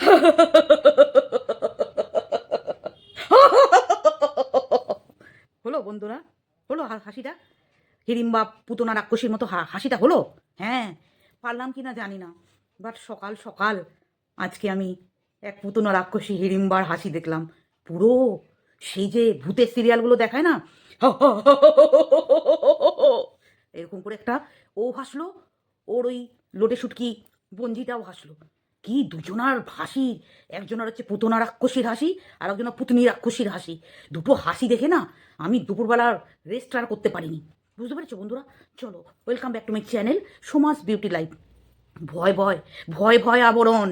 হলো বন্ধুরা, হলো হাসিটা? হিড়িম্বা পুতনা রাক্ষসীর মতো হাসিটা হলো? হ্যাঁ পারলাম কি না জানি না। বাট সকাল সকাল আজকে আমি এক পুতনা রাক্ষসী হিড়িম্বার হাসি দেখলাম। পুরো সেই যে ভূতের সিরিয়ালগুলো দেখায় না? এরকম করে একটা ও হাসলো, ওর ওই লোটে শুটকি বঞ্জিটাও হাসলো। কি দুজনার হাসি? একজনের হচ্ছে পুতনা রাক্ষসীর হাসি আর একজনের পুতনি রাক্ষসীর হাসি। দুটো হাসি দেখে না আমি দুপুরবেলার রেস্ট আর করতে পারিনি। বুঝতে পেরেছ বন্ধুরা? চলো welcome back to my channel Samaj beauty life ভয় ভয় ভয় ভয় আবরণ।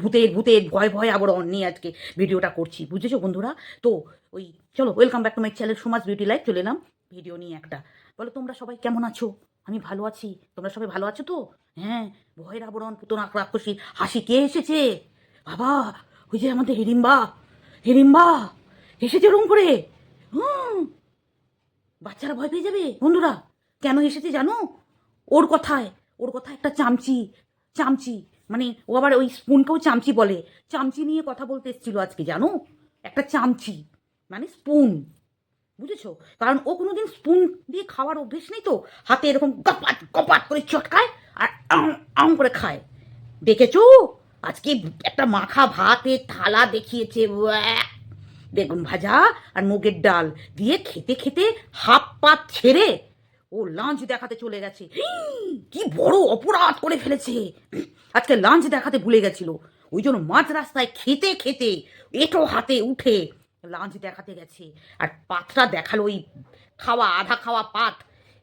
ভূতের ভূতের, ভয় ভয় আবরণ নিয়ে আজকে ভিডিওটা করছি। বুঝেছ বন্ধুরা? তো ওই, চলো welcome back to my channel Samaj beauty life চলে এলাম ভিডিও নিয়ে একটা। বলো, তোমরা সবাই কেমন আছো? আমি ভালো আছি। তোমরা সবাই ভালো আছো তো? হ্যাঁ ভয়ের আবরণ, পুতনা রাক্ষসী, হাসি কে এসেছে? বাবা, ওই যে আমাদের হিড়িম্বা হিড়িম্বা এসেছে রুম করে। হুম। বাচ্চারা ভয় পেয়ে যাবে? বন্ধুরা, কেন এসেছে জানো? ওর কথায়, ওর কথা একটা চামচি চামচি মানে ও আবার ওই স্পুনকেও চামচি বলে। চামচি নিয়ে কথা বলতে এসেছিল আজকে, জানো? একটা চামচি মানে স্পুন। বুঝেছ? কারণ ও কোনোদিন স্পুন দিয়ে খাওয়ার অভ্যেস নেই তো। হাতে এরকম কপাট কপাট করে চটকায় আর আম আম করে খায়। দেখেছ? আজকে একটা মাখা ভাতের থালা দেখিয়েছে। বেগুন ভাজা আর মুগের ডাল দিয়ে খেতে খেতে হাফ পাত ছেড়ে ও লাঞ্চ দেখাতে চলে গেছে। কি বড় অপরাধ করে ফেলেছে। আজকে লাঞ্চ দেখাতে ভুলে গেছিল। ওই জন্য মাঝ রাস্তায় খেতে খেতে এটো হাতে উঠে লাঞ্চ দেখাতে গেছে। আর পাতটা দেখাল ওই খাওয়া, আধা খাওয়া পাত।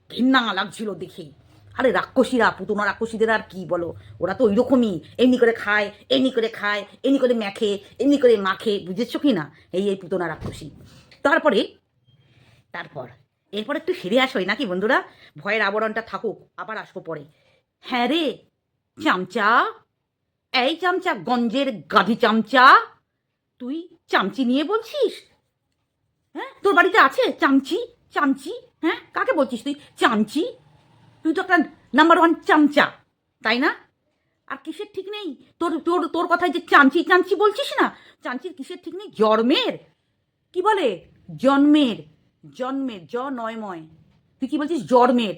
ঘৃণা লাগছিল দেখে। আরে রাক্ষসীরা, পুতনা রাক্ষসীদের আর কি বলো? ওরা তো ওই রকমই এমনি করে খায়, এমনি করে খায়, এমনি করে মেখে, এমনি করে মাখে, বুঝেছ কি না? এই এই পুতনা রাক্ষসী। তারপরে, তারপর, এরপর একটু ফিরে আসোই নাকি বন্ধুরা? ভয়ের আবরণটা থাকুক, আবার আসব পরে। হ্যাঁ রে, চামচা। এই চামচা, গঞ্জের গাভী চামচা। তুই চামচি নিয়ে বলছিস? হ্যাঁ? তোর বাড়িতে আছে চামচি? চামচি? হ্যাঁ? কাকে বলছিস তুই? চামচি? তুই তো একটা নাম্বার ওয়ান চামচা, তাই না? আর কিসের ঠিক নেই? তোর তোর তোর কথায় যে চামচি চামচি বলছিস না? চামচির কিসের ঠিক নেই? জন্মের। কি বলে? জন্মের। জন্মের জ নয়ময় তুই কি বলছিস? জন্মের।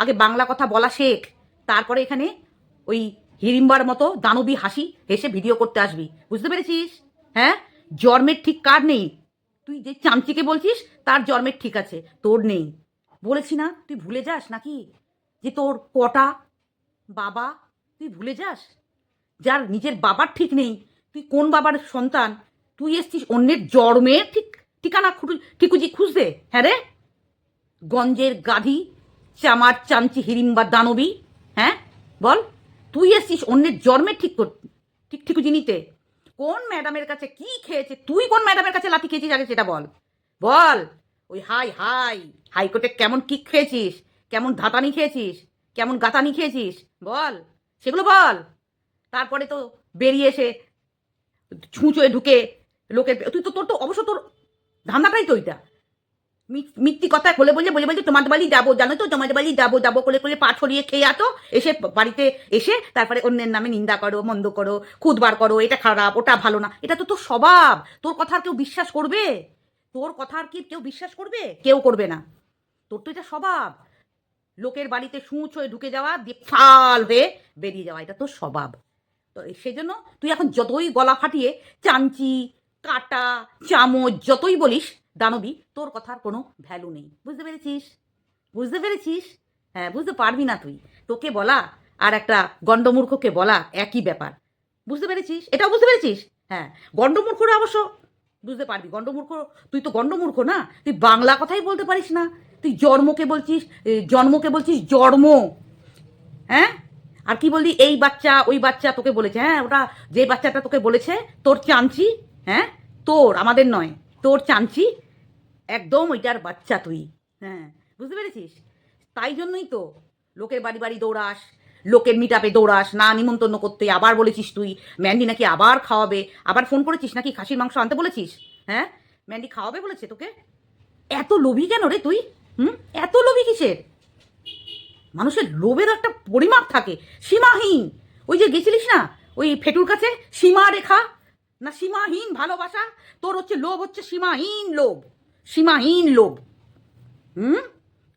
আগে বাংলা কথা বলা শেখ। তারপরে এখানে ওই হিড়িম্বার মতো দানবী হাসি হেসে ভিডিও করতে আসবি। বুঝতে পেরেছিস? হ্যাঁ? জন্মের ঠিক কার নেই? তুই যে চামচিকে বলছিস, তার জন্মের ঠিক আছে, তোর নেই। বলেছি না, তুই ভুলে যাস নাকি? যে তোর কটা বাবা, তুই ভুলে যাস? যার নিজের বাবার ঠিক নেই, তুই কোন বাবার সন্তান? তুই এসছিস অন্যের জন্মের ঠিক, ঠিকানা খুঁজু ঠিকুজি খুঁজতে হ্যাঁ রে? গঞ্জের গাধি, চামার চামচি হিড়িম্বা দানবী হ্যাঁ? বল, তুই এসছিস অন্যের জন্মের ঠিক ঠিক ঠিকুজি নিতে। কোন ম্যাডামের কাছে কি খেয়েছে, তুই কোন ম্যাডামের কাছে লাথি খেয়েছিস আগে সেটা বল। বল। ওই হাই হাই। হাইকোর্টে কেমন কিক খেয়েছিস? কেমন ধাতানি খেয়েছিস? কেমন গাতানি খেয়েছিস? বল। সেগুলো বল। তারপরে তো বেরিয়ে এসে ছুঁচোয় ঢুকে লোকের তুই তো তোর তো অবশ্য তোর ধান্দাটাই তো ওইটা। মিথ্যি কথা বলে বলে বলে বলে তোমাদের বাড়ি যাব, জানো তো? তোমাদের বাড়ি যাব যাব করে করে পা ছড়িয়ে খেয়ে আতো এসে বাড়িতে এসে তারপরে অন্যের নামে নিন্দা করো, মন্দ করো, খুদ বার করো, এটা খারাপ, ওটা ভালো না। এটা তো তোর স্বভাব। তোর কথা কেউ বিশ্বাস করবে? তোর কথা আর কি কেউ বিশ্বাস করবে? কেউ করবে না। তোর তো এটা স্বভাব। লোকের বাড়িতে সুঁচ হয়ে ঢুকে যাওয়া, দিয়ে ফাল হয়ে বেরিয়ে যাওয়া, এটা তোর স্বভাব। তো সেই জন্য তুই এখন যতই গলা ফাটিয়ে চাঞ্চি কাটা, চামচ, যতই বলিস দানবী, তোর কথার কোনো ভ্যালু নেই। বুঝতে পেরেছিস? বুঝতে পেরেছিস? হ্যাঁ বুঝতে পারবি না তুই। তোকে বলা আর একটা গণ্ডমূর্খকে বলা একই ব্যাপার। বুঝতে পেরেছিস? এটাও বুঝতে পেরেছিস? হ্যাঁ গণ্ডমূর্খরা অবশ্য বুঝতে পারবি। গণ্ডমূর্খ, তুই তো গণ্ডমূর্খ না? তুই বাংলা কথাই বলতে পারিস না। তুই জন্মকে বলছিস জন্মকে বলছিস জন্ম। হ্যাঁ? আর কি বললি? এই বাচ্চা, ওই বাচ্চা তোকে বলেছে। হ্যাঁ ওটা যে বাচ্চাটা তোকে বলেছে, তোর চামচি হ্যাঁ? তোর, আমাদের নয়। তোর চামচি একদম ওইটার বাচ্চা তুই। হ্যাঁ। বুঝতে পেরেছিস? তাই জন্যই তো লোকের বাড়ি বাড়ি দৌড়াস লোকের মিটাপে দৌড়াস না নিমন্ত্রণ করতে আবার বলেছিস তুই ম্যান্ডি নাকি আবার খাওয়াবে আবার ফোন করেছিস নাকি খাসির মাংস আনতে বলেছিস? হ্যাঁ? ম্যান্ডি খাওয়াবে বলেছে তোকে? এত লোভী কেন রে তুই? হুম? এত লোভী কিসের? মানুষের লোভের একটা পরিমাপ থাকে। সীমাহীন। ওই যে গেছিলিস না? ওই ফেটুর কাছে? সীমা রেখা? না সীমাহীন ভালোবাসা? তোর হচ্ছে লোভ হচ্ছে সীমাহীন লোভ। সীমাহীন লোভ। হুম?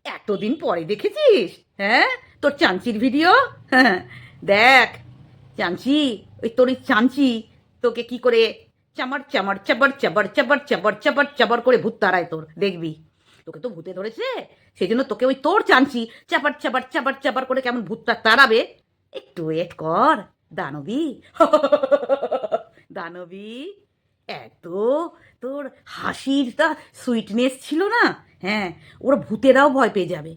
এতদিন পরে দেখেছিস? হ্যাঁ? তোর চাঞ্চির ভিডিও? হ্যাঁ। দেখ চাঞ্চি ওই তোর ওই চাঞ্চি তোকে কি করে চামার চামার, চাবার চাবার চাবার চাবার চাবার চাবার করে ভূত তাড়ায় তোর। দেখবি? তোকে তো ভূতে ধরেছে। সেই জন্য তোকে ওই তোর চাঞ্চি চাবার চাবার চাবার চাবার করে কেমন ভূতটা তাড়াবে? একটু ওয়েট কর, দানবী। দানবী এত তোর হাসিরটা সুইটনেস ছিল না? হ্যাঁ ওরা ভূতেরাও ভয় পেয়ে যাবে।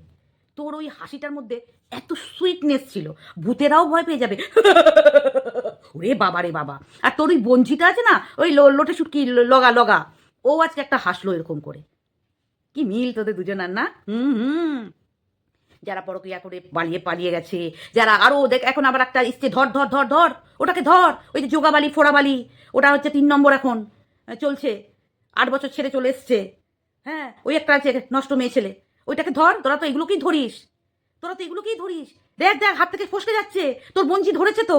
তোর ওই হাসিটার মধ্যে এত সুইটনেস ছিল, ভূতেরাও ভয় পেয়ে যাবে। ওরে বাবা রে বাবা। আর তোর ওই বঞ্চিতা আছে না? ওই লোটে শুটকি লগা লগা। ও আজকে একটা হাসলো এরকম করে। কি মিল তোদের দুজনার, না? হুম হুম। যারা পরক্রিয়া করে পালিয়ে পালিয়ে গেছে, যারা আরও দেখ, এখন আবার একটা ইসছে ধর ধর ধর ধর, ওটাকে ধর, ওই যে যোগাবালি, ফোড়াবালি, ওটা হচ্ছে তিন নম্বর এখন চলছে, আট বছর ছেড়ে চলে এসছে হ্যাঁ ওই একটা আছে, নষ্ট মেয়ে ছেলে, ওইটাকে ধর, তোরা তো এগুলোকেই ধরিস, তোরা তো এগুলোকেই ধরিস, দেখ দেখ, হাত থেকে ফসকে যাচ্ছে, তোর বঞ্জি ধরেছে তো,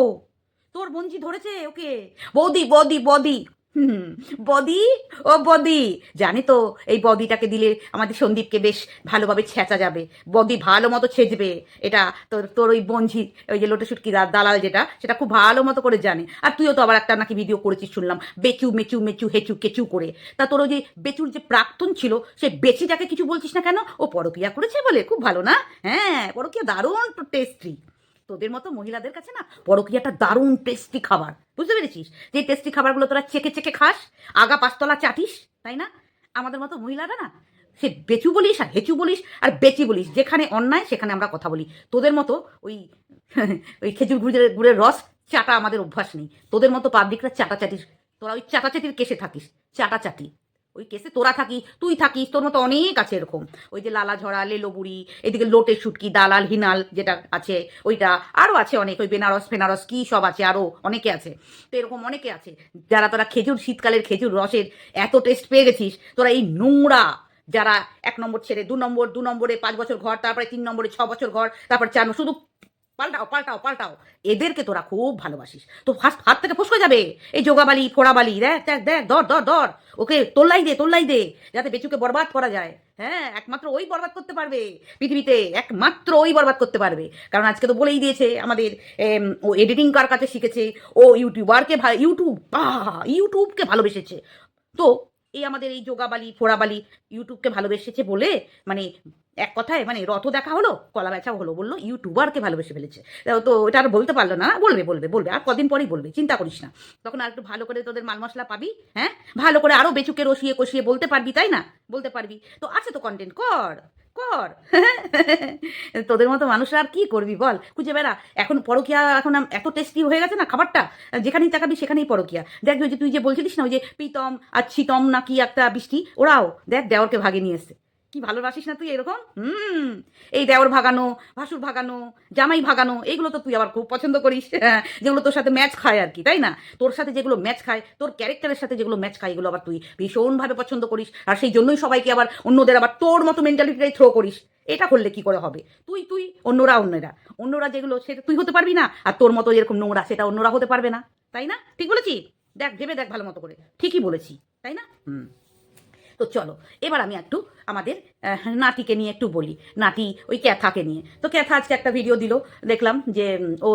তোর বঞ্জি ধরেছে ওকে, বৌদি বৌদি, বদি হুম, বদি? ও বদি! জানি তো, এই বদিটাকে দিলে আমাদের সন্দীপকে বেশ ভালোভাবে ছেঁচা যাবে। বদি ভালো মতো ছেঁচবে। এটা তোর তোর ওই বঞ্জি, ওই যে লোটে শুটকি দা- দালাল যেটা, সেটা খুব ভালো মতো করে জানে। আর তুইও তো আবার একটা নাকি ভিডিও করেছিস শুনলাম, বেচু, মেচু মেচু, হেচু, কেচু করে। তা তোর ওই যে বেচুর যে প্রাক্তন ছিল সেই বেচিটাকে কিছু বলছিস না কেন? ও পরকিয়া করেছে বলে, খুব ভালো না? হ্যাঁ পরকিয়া দারুণ টেস্টি তোদের মতো মহিলাদের কাছে না পরকিয়াটা দারুণ টেস্টি খাবার। বুঝতে পেরেছিস? যে টেস্টি খাবারগুলো তোরা চেকে চেকে খাস, আগা পাঁচতলা চাটিস, তাই না? আমাদের মতো মহিলারা না, সে বেচু বলিস আর হেচু বলিস আর বেচি বলিস, যেখানে অন্যায় সেখানে আমরা কথা বলি। তোদের মতো ওই ওই খেজুর গুড়ের গুড়ের রস চাটা আমাদের অভ্যাস নেই। তোদের মতো পাবলিকরা চাটাচাটিস তোরা ওই চাটাচাটির কেসে থাকিস, চাটাচাটি। ওই কেসে তোরা থাকি, তুই থাকিস, তোর মতো অনেক আছে এরকম। ওই যে লালা ঝরা লেলো বুড়ি, এদিকে লোটে শুটকি দালাল, হিনাল যেটা আছে, ওইটা আরও আছে অনেক, ওই বেনারস, ফেনারস, কী সব আছে আরও অনেকে আছে। তো এরকম অনেকে আছে, যারা তোরা খেজুর, শীতকালের খেজুর, রসের এত টেস্ট পেয়ে গেছিস, তোরা এই নোংরা, যারা এক নম্বর ছেড়ে, দু নম্বর, দু নম্বরে পাঁচ বছর ঘর, তারপরে তিন নম্বরে ছ বছর ঘর, তারপর চার শুধু পাল্টাও পাল্টাও পাল্টাও। এদেরকে তোরা খুব ভালোবাসিস। তো ফার্স্ট হাত থেকে ফসকে যাবে। এই যোগাবালি ফোড়াবালি, দেখ দেখ দেখ, ধর ধর ধর। ওকে, তোল্লাই দে তোল্লাই দে, যাতে বেচুকে বরবাদ করা যায়। হ্যাঁ একমাত্র ওই বরবাদ করতে পারবে পৃথিবীতে। একমাত্র ওই বরবাদ করতে পারবে। কারণ আজকে তো বলেই দিয়েছে আমাদের ও এডিটিং কার কাছে শিখেছে, ও ইউটিউবারকে ইউটিউব বাহ ইউটিউবকে ভালোবেসেছে। তো এই আমাদের এই যোগাবালি ফোড়াবালি ইউটিউবকে ভালোবেসেছে বলে মানে এক কথায় মানে রথ দেখা হলো, কলা বেচাও হলো বলল, ইউটিউবারকে ভালোবেসে ফেলেছে। তো- এটা আর বলতে পারল না, বলবে বলবে বলবে, আর কদিন পরেই বলবে, চিন্তা করিস না। তখন আর একটু ভালো করে তোদের মাল মশলা পাবি হ্যাঁ? ভালো করে আরও বেচুকে রসিয়ে কষিয়ে বলতে পারবি, তাই না? বলতে পারবি। তো আছে তো কন্টেন্ট কর। কর। তোদের মতো মানুষরা আর কি করবি বল? খুঁজে বেড়া। এখন পরকিয়া এখন এত টেস্টি হয়ে গেছে না খাবারটা? যেখানেই তাকাবি সেখানেই পরকিয়া। দেখ যে তুই যে বলছিলিস না ওই যে প্রীতম আর ছিতম নাকি একটা বৃষ্টি? ওরাও দেখ দেওয়ারকে ভাগে নিয়ে এসছে। কি ভালোবাসিস না তুই এরকম? হুম এই দেওর ভাগানো ভাসুর ভাগানো জামাই ভাগানো এইগুলো তো তুই আবার খুব পছন্দ করিস। হ্যাঁ, যেগুলো তোর সাথে ম্যাচ খায় আর কি তাই না? তোর সাথে যেগুলো ম্যাচ খায় তোর ক্যারেক্টারের সাথে যেগুলো ম্যাচ খায় এগুলো আবার তুই ভীষণভাবে পছন্দ করিস। আর সেই জন্যই সবাইকে আবার অন্যদের আবার তোর মতো মেন্টালিটিটাই থ্রো করিস। এটা করলে কি করে হবে? তুই তুই অন্যরা অন্যরা। অন্যরা যেগুলো সেটা তুই হতে পারবি না আর তোর মতো এরকম নোংরা সেটা অন্যরা হতে পারবে না। তাই না? ঠিক বলেছি? দেখ ভেবে দেখ ভালো মতো করে। ঠিকই বলেছি। তাই না? হুম। তো চলো, এবার আমি একটু আমাদের নাতিকে নিয়ে একটু বলি। নাতি ওই ক্যাথাকে নিয়ে। তো ক্যাথা আজকে একটা ভিডিও দিল, দেখলাম যে ও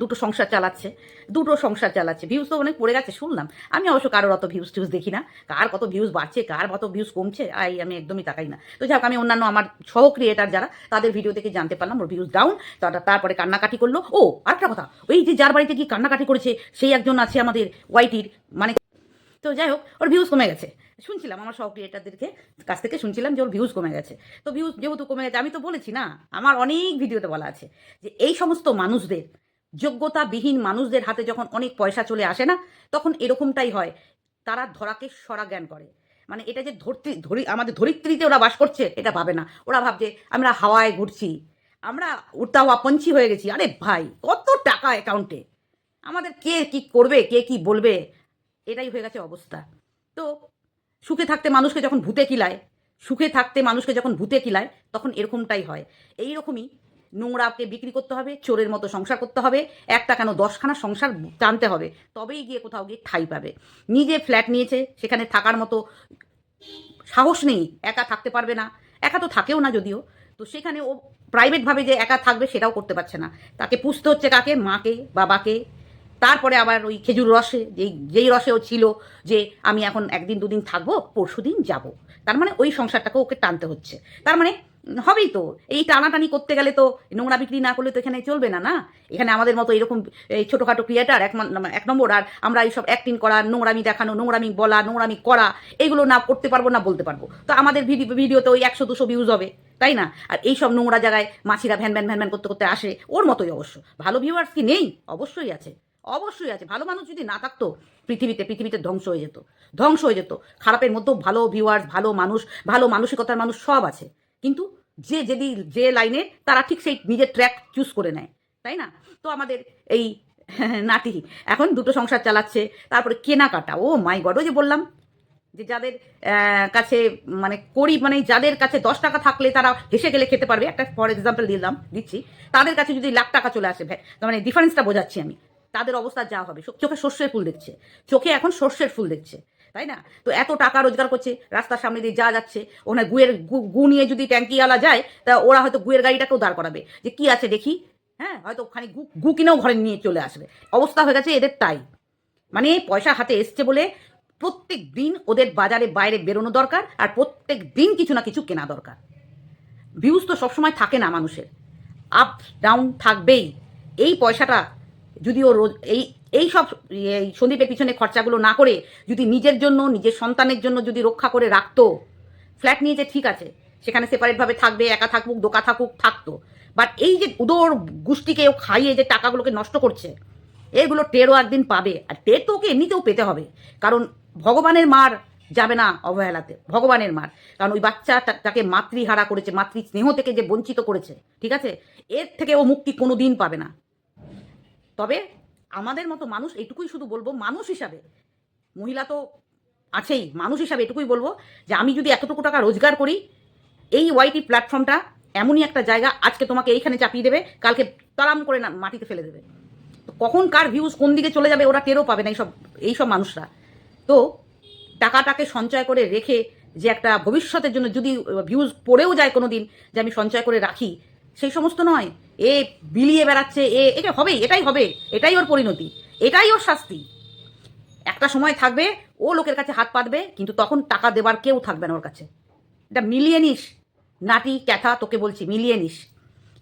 দুটো সংসার চালাচ্ছে, দুটো সংসার চালাচ্ছে। ভিউজ তো অনেক পড়ে গেছে, শুনলাম। আমি অবশ্য কারোর অত ভিউজ টিউজ দেখি না। কার কত ভিউজ বাড়ছে, কার কত ভিউজ কমছে, আই, আমি একদমই তাকাই না। তো যাক আমি অন্যান্য আমার সহ ক্রিয়েটার যারা, তাদের ভিডিও থেকে জানতে পারলাম, ওর ভিউজ ডাউন তারপরে কান্নাকাটি করল। ও, আরেকটা কথা, ওই যে যার বাড়িতে গিয়ে কান্নাকাটি করেছে, সেই একজন আছে আমাদের ওয়াইটির মানে তো যাই হোক, ওর ভিউজ কমে গেছে। শুনছিলাম আমার সব ক্রিয়েটারদেরকে কাছ থেকে শুনছিলাম যে ওর ভিউজ কমে গেছে। তো ভিউজ যেহেতু কমে গেছে, আমি তো বলেছি না, আমার অনেক ভিডিওতে বলা আছে যে এই সমস্ত মানুষদের, যোগ্যতাবিহীন মানুষদের হাতে যখন অনেক পয়সা চলে আসে না, তখন এরকমটাই হয়। তারা ধরাকে সরা জ্ঞান করে। মানে এটা যে ধরতে, ধরি, আমাদের ধরিত্রীতে ওরা বাস করছে, এটা ভাবে না। ওরা ভাবছে, আমরা হাওয়ায় ঘুরছি, আমরা উড়তা হওয়া পঞ্চি হয়ে গেছি। আরে ভাই, কত টাকা অ্যাকাউন্টে আমাদের কে কি করবে, কে কি বলবে? এটাই হয়ে গেছে অবস্থা। তো সুখে থাকতে মানুষকে যখন ভূতে কিলায়, সুখে থাকতে মানুষকে যখন ভূতে কিলায়, তখন এরকমটাই হয়। এই রকমই নোংরাকে বিক্রি করতে হবে, চোরের মতো সংসার করতে হবে, একটা কেন দশখানা সংসার টানতে হবে, তবেই গিয়ে কোথাও গিয়ে ঠাই পাবে। নিজে ফ্ল্যাট নিয়েছে, সেখানে থাকার মতো সাহস নেই, একা থাকতে পারবে না। একা তো থাকেও না যদিও। তো সেখানে ও প্রাইভেটভাবে যে একা থাকবে সেটাও করতে পারছে না। তাকে পুষতে হচ্ছে কাকে? মাকে, বাবাকে। তারপরে আবার ওই খেজুর রসে, যেই যেই রসেও ছিল যে আমি এখন একদিন দুদিন থাকব পরশু দিন যাব। তার মানে ওই সংসারটাকে ওকে টানতে হচ্ছে। তার মানে হবেই তো। এই টানাটানি করতে গেলে তো নোংরা বিক্রি না করলে তো এখানে চলবে না না? এখানে আমাদের মতো এরকম, এই ছোটোখাটো ক্রিয়েটার এক এক নম্বর, আর আমরা এইসব অ্যাক্টিং করা, নোংরামি দেখানো, নোংরামি বলা, নোংরামি করা, এগুলো না করতে পারব, না বলতে পারব। তো আমাদের ভিডিও ভিডিওতে ওই একশো, দুশো ভিউজ হবে, তাই না? আর এই সব নোংরা জায়গায় মাছিরা ভ্যান ভ্যান ভ্যান ভ্যান করতে করতে আসে, ওর মতোই অবশ্য। ভালো ভিউয়ার্স কি নেই? অবশ্যই আছে। অবশ্যই আছে। ভালো মানুষ যদি না থাকতো, পৃথিবীতে পৃথিবীতে ধ্বংস হয়ে যেত। ধ্বংস হয়ে যেত। খারাপের মধ্যেও ভালো ভিউয়ার্স ভালো মানুষ, ভালো মানসিকতার মানুষ সব আছে। কিন্তু যে যদি, যে লাইনে তারা ঠিক সেই নিজের ট্র্যাক চুজ করে নেয়। তাই না? তো আমাদের এই নাটি এখন দুটো সংসার চালাচ্ছে, তারপরে কেনাকাটা। ও মাই গড যে বললাম যে যাদের কাছে মানে করি মানে যাদের কাছে দশ টাকা থাকলে তারা হেসে গেলে খেতে পারবে। একটা ফর এক্সাম্পল দিলাম, দিচ্ছি। তাদের কাছে যদি লাখ টাকা চলে আসে মানে ডিফারেন্সটা বোঝাচ্ছি আমি। তাদের অবস্থা যা হবে। চোখে সর্ষের ফুল দেখছে। চোখে এখন সর্ষের ফুল দেখছে, তাই না? তো এত টাকা রোজগার করছে, রাস্তার সামনে দিয়ে যা যাচ্ছে, ওখানে গুয়ের গু- গু নিয়ে যদি ট্যাঙ্কিওয়ালা যায়, তা ওরা হয়তো গুয়ের গাড়িটাকেও দাঁড় করাবে। যে কি আছে দেখি হ্যাঁ? হয়তো ওখানে গু গু কিনেও ঘরে নিয়ে চলে আসবে। অবস্থা হয়ে গেছে এদের তাই। মানে পয়সা হাতে এসছে বলে প্রত্যেক দিন ওদের বাজারে বাইরে বেরোনো দরকার আর প্রত্যেক দিন কিছু না কিছু কেনা দরকার। ভিউজ তো সবসময় থাকে না মানুষের। আপ ডাউন থাকবেই। এই পয়সাটা যদি ও রোজ এই এই সব এই সন্দীপের পিছনে খরচাগুলো না করে যদি নিজের জন্য, নিজের সন্তানের জন্য যদি রক্ষা করে রাখতো ফ্ল্যাট নিয়েছে ঠিক আছে, সেখানে সেপারেটভাবে থাকবে, একা থাকুক, দোকা থাকুক, থাকতো। বাট এই যে উদর গোষ্ঠীকে ও খাইয়ে যে টাকাগুলোকে নষ্ট করছে, এগুলো টেরও একদিন পাবে। আর টের তো ওকে এমনিতেও পেতে হবে। কারণ ভগবানের মার যাবে না অবহেলাতে, ভগবানের মার। কারণ ওই বাচ্চা তাকে মাতৃহারা করেছে মাতৃ স্নেহ থেকে যে বঞ্চিত করেছে, ঠিক আছে? এর থেকে ও মুক্তি কোনো দিন পাবে না। তবে আমাদের মতো মানুষ এইটুকুই শুধু বলব, মানুষ হিসাবে। মহিলা তো আছেই, মানুষ হিসাবে এটুকুই বলব যে আমি যদি এতটুকু টাকা রোজগার করি, এই ওয়াইটি প্ল্যাটফর্মটা এমনই একটা জায়গা আজকে তোমাকে এইখানে চাপিয়ে দেবে, কালকে তারাম করে না, মাটিতে ফেলে দেবে। তো কখন কার ভিউজ কোন দিকে চলে যাবে ওরা টেরও পাবে না এইসব এইসব মানুষরা। তো টাকাটাকে সঞ্চয় করে রেখে যে একটা ভবিষ্যতের জন্য যদি ভিউজ পড়েও যায় কোনো দিন যে আমি সঞ্চয় করে রাখি, সেই সমস্ত নয়। এ বিলিয়ে বেড়াচ্ছে, এ, এটা হবেই, এটাই হবে, এটাই ওর পরিণতি, এটাই ওর শাস্তি। একটা সময় থাকবে, ও লোকের কাছে হাত পাতবে, কিন্তু তখন টাকা দেবার কেউ থাকবে না ওর কাছে। এটা মিলিয়ে নিস, নাটি, ক্যাথা, তোকে বলছি, মিলিয়ে নিস।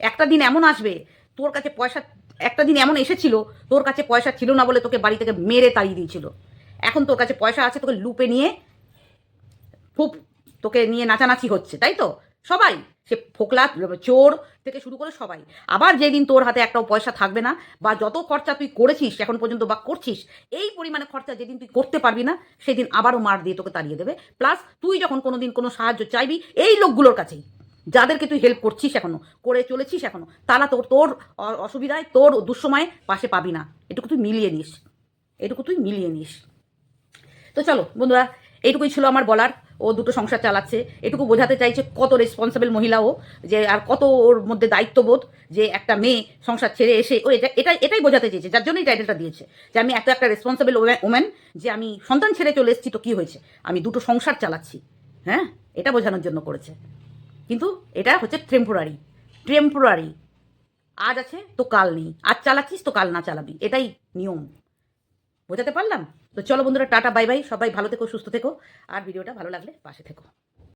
একটা দিন এমন আসবে, তোর কাছে পয়সা, একটা দিন এমন এসেছিল, তোর কাছে পয়সা ছিল না বলে তোকে বাড়ি থেকে মেরে তাড়িয়ে দিয়েছিল। এখন তোর কাছে পয়সা আছে, তোকে লুপে নিয়ে খুব তোকে নিয়ে নাচানাচি হচ্ছে, তাই তো? সবাই, সে ফোকলা, চোর থেকে শুরু করে সবাই। আবার যেদিন তোর হাতে একটাও পয়সা থাকবে না, বা যত খরচা তুই করেছিস, এখন পর্যন্ত বা করছিস, এই পরিমাণে খরচা যেদিন তুই করতে পারবি না, সেদিন আবারও মার দিয়ে তোকে তাড়িয়ে দেবে। প্লাস তুই যখন কোনো দিন কোনো সাহায্য চাইবি, এই লোকগুলোর কাছেই। যাদেরকে তুই হেল্প করছিস এখনও, করে চলেছিস এখনও, তারা তোর তোর অসুবিধায়, তোর দুঃসময়ে পাশে পাবি না। এটুকু তুই মিলিয়ে নিস। এটুকু তুই মিলিয়ে নিস। তো চলো বন্ধুরা, এইটুকুই ছিল আমার বলার। ও দুটো সংসার চালাচ্ছে। এটুকু বোঝাতে চাইছে কত রেসপন্সিবল মহিলা ও, যে আর কত ওর মধ্যে দায়িত্ববোধ যে একটা মেয়ে সংসার ছেড়ে এসে, ও এটা, এটাই এটাই বোঝাতে চেয়েছে, যার জন্যই টাইটেলটা দিয়েছে। যে আমি এত একটা রেসপন্সিবল ওম্যান যে আমি সন্তান ছেড়ে চলে এসেছি তো কী হয়েছে? আমি দুটো সংসার চালাচ্ছি। হ্যাঁ? এটা বোঝানোর জন্য করেছে। কিন্তু এটা হচ্ছে টেম্পোরারি টেম্পোরারি আজ আছে তো কাল নেই। আজ চালাচ্ছিস তো কাল না চালাবি। এটাই নিয়ম। বোঝাতে পারলাম? তো চলো বন্ধুরা, টাটা, বাই বাই, সবাই ভালো থেকো, সুস্থ থেকো, আর ভিডিওটা ভালো লাগলে পাশে থেকো।